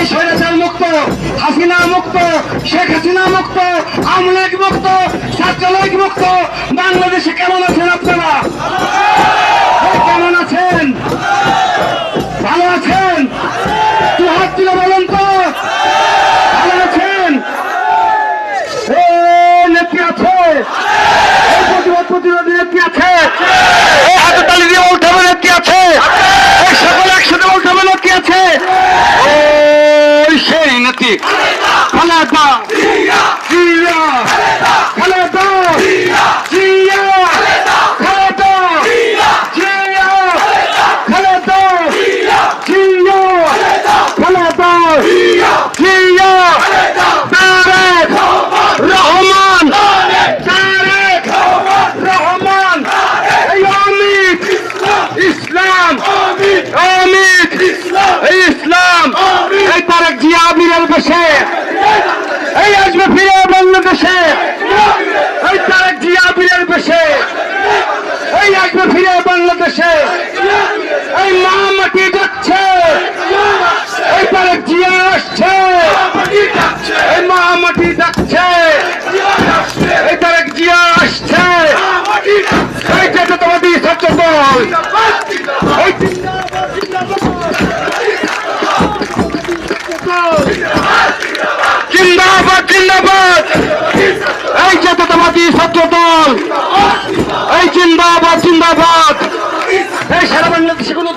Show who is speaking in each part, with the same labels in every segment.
Speaker 1: এই স্বৈরাচার মুক্ত, হাসিনা মুক্ত, শেখ হাসিনা মুক্ত, আওয়ামী লীগ মুক্ত, ছাত্রলীগ মুক্ত। বাংলাদেশে কেমন আছেন আপনারা? কেমন আছেন? ভালো আছেন? দু হাত তুলে বলেন তো। ভালো আছেন? ও নেত্রী আছে এই প্রতিবাদ প্রতিরোধী নেত্রী আছে এই হাতে তালি দিয়ে উঠাবে নেত্রী আছে এই সকল একসাথে উঠাবে নেত্রী আছে ওই সেই নেত্রী খালেদা জিয়া খালেদা জিয়া খালেদা জিয়া খালেদা জিয়া খালেদা জিয়া বাংলাদেশে এই মা মাটি যাচ্ছে এই তারেক জিয়া আসছে। এই মা মাটি যাচ্ছে এই যেটা তোমাদের ছাত্র দল এই সারা বাংলাদেশে কোনো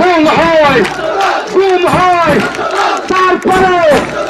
Speaker 1: Boom high! Boom high! Start!